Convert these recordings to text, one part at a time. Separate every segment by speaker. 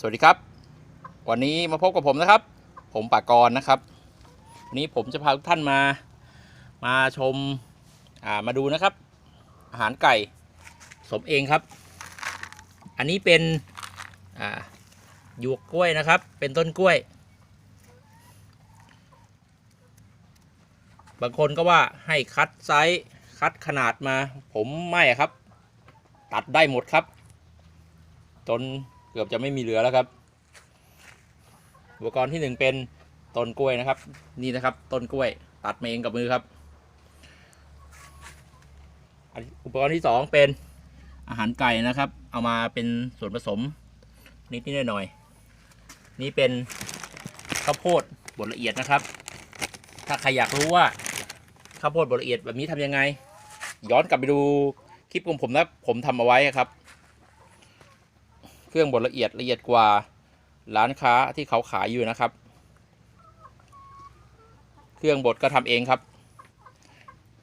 Speaker 1: สวัสดีครับ วันนี้มาพบกับผมนะครับ ผมปากรนะครับ วันนี้ผมจะพาทุกท่านมามาชมอ่ามาดูนะครับ อาหารไก่สมเองครับ อันนี้เป็นอ่าหยวกกล้วยนะครับ เป็นต้นกล้วย บางคนก็ว่าให้คัดไซส์คัดขนาดมา ผมไม่ครับ ตัดได้หมดครับ จน กือบจะไม่มีเหลือแล้วครับ อุปกรณ์ที่หนึ่งเป็นต้นกล้วยนะครับ นี่นะครับต้นกล้วย ตัดมาเองกับมือครับ อุปกรณ์ที่สองเป็นอาหารไก่นะครับ เอามาเป็นส่วนผสม นิดนิดหน่อยหน่อยๆนี่เป็นข้าวโพดบดละเอียดนะครับ ถ้าใครอยากรู้ว่าข้าวโพดบดละเอียดแบบนี้ทำยังไง ย้อนกลับไปดูคลิปของผมนะผมทำเอาไว้ครับ รื่องบดละเอียดละเอียดกว่าร้านค้าที่เขาขายอยู่นะครับ เครื่องบดก็ทำเองครับ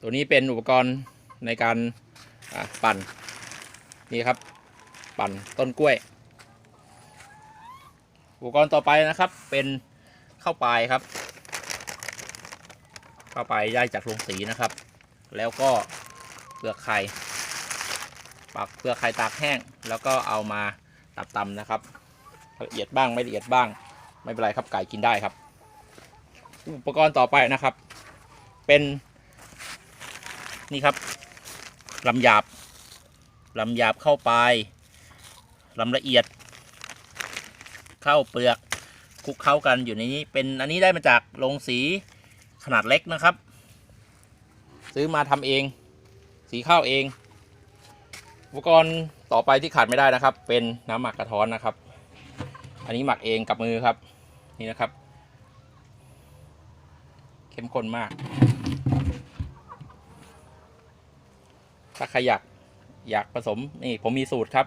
Speaker 1: ตัวนี้เป็นอุปกรณ์ในการปั่นนี่ครับ ปั่นต้นกล้วย อุปกรณ์ต่อไปนะครับเป็นข้าวปลายครับข้าวปลายได้จากโรงสีนะครับ แล้วก็เปลือกไข่ปักเปลือกไข่ตากแห้ง แล้วก็เอามา ตับตำนะครับละเอียดบ้างไม่ละเอียดบ้าง ไม่เป็นไรครับไก่กินได้ครับ อุปกรณ์ต่อไปนะครับ เป็นนี่ครับลำหยาบลำหยาบเข้าไปลำละเอียด เข้าเปลือกคลุกเข้ากันอยู่ในนี้ เป็นอันนี้ได้มาจากโรงสีขนาดเล็กนะครับ ซื้อมาทำเอง สีข้าวเอง อุปกรณ์ ต่อไปที่ขาดไม่ได้นะครับ เป็นน้ำหมักกระท้อนนะครับ อันนี้หมักเองกับมือครับ นี่นะครับ เข้มข้นมาก ถ้าใครอยากอยากผสมนี่ผมมีสูตรครับ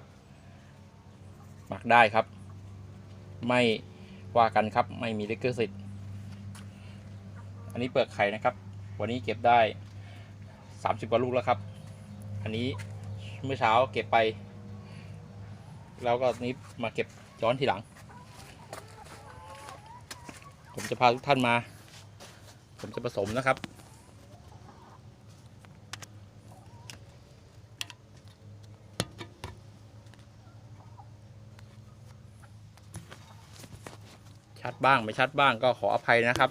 Speaker 1: หมักได้ครับ ไม่ว่ากันครับ ไม่มีลิขสิทธิ์อันนี้เปลือกไข่นะครับ วันนี้เก็บได้ 30กว่าลูกแล้วครับ อันนี้เมื่อเช้าเก็บไป แล้วก็นี้มาเก็บย้อนทีหลัง ผมจะพาทุกท่านมา ผมจะผสมนะครับ ชัดบ้างไม่ชัดบ้างก็ขออภัยนะครับ